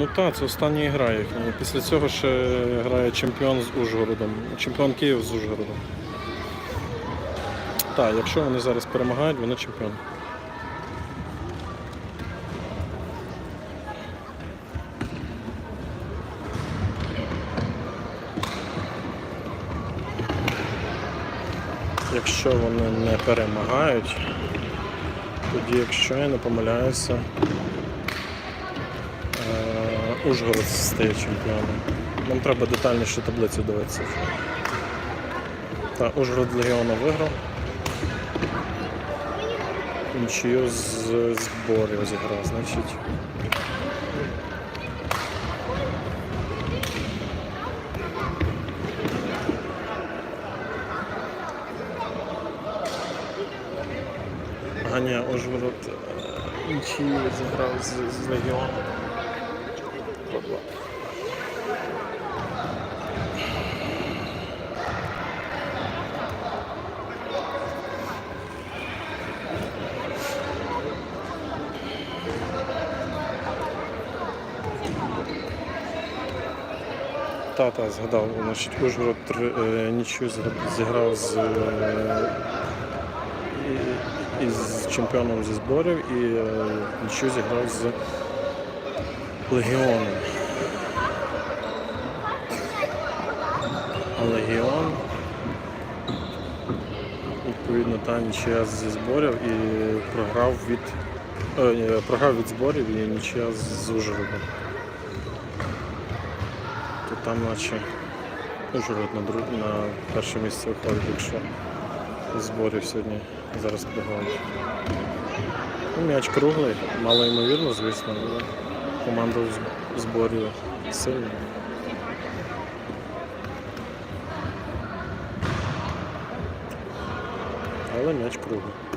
Ну так, це остання гра їхня. Після цього ще грає чемпіон з Ужгородом. Чемпіон Київ з Ужгородом. Так, якщо вони зараз перемагають, вони чемпіон. Якщо вони не перемагають, тоді, якщо я не помиляюся, Ужгород стає чемпіоном. Нам треба детальніше таблицю дивитися. Так, Ужгород з Легіону виграв. Нічию з зборів зіграв, значить. Ганя Ужгород е, нічию зіграв з, з Легіоном. Два-два. Та, та, згадав. Значить, Ужгород е, зігра- зіграв з, е, із чемпіоном зі зборів і е, нічию зіграв з Легіоном. А Легіон. Відповідно, та нічия зі зборів і програв від. е, програв від зборів і нічия з Ужгородом. То там наче Ужгород на, друг... на перше місце виходить, якщо зборів сьогодні зараз програють. Ну, м'яч круглий, мало ймовірно, звісно, але команда зборів сильна. Але м'яч круглий.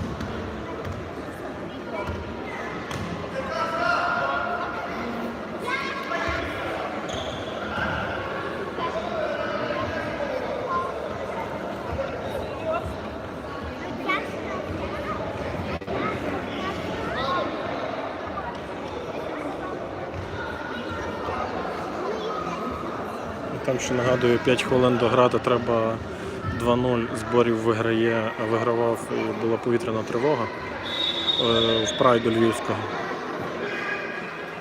Там ще нагадую, 5 хвилин дограти треба 2-0 зборів виграє, вигравав і була повітряна тривога е, в прайду Львівського.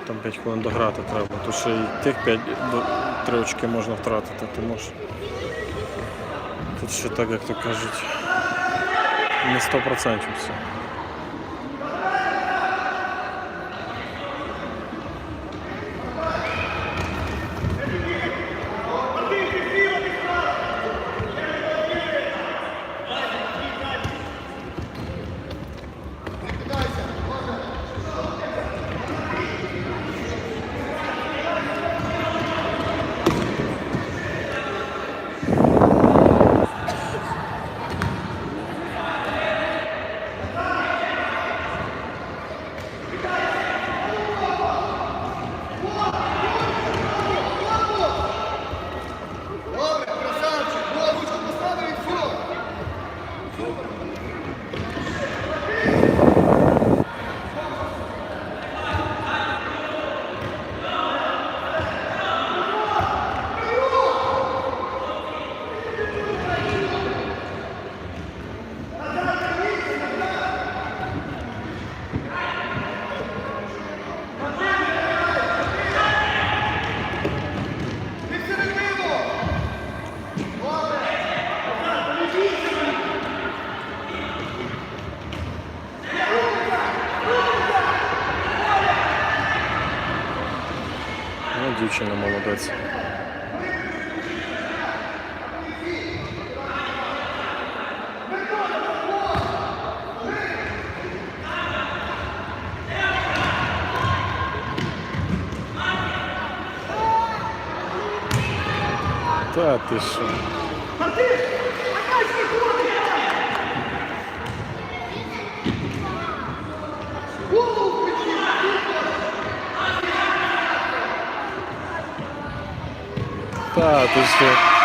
Там 5 хвилин дограти треба. Тут ще й тих 5 до- три очки можна втратити, тому що тут ще так, як то кажуть, не 100% все. Дівчина молодець. Та ти що? Та ти що?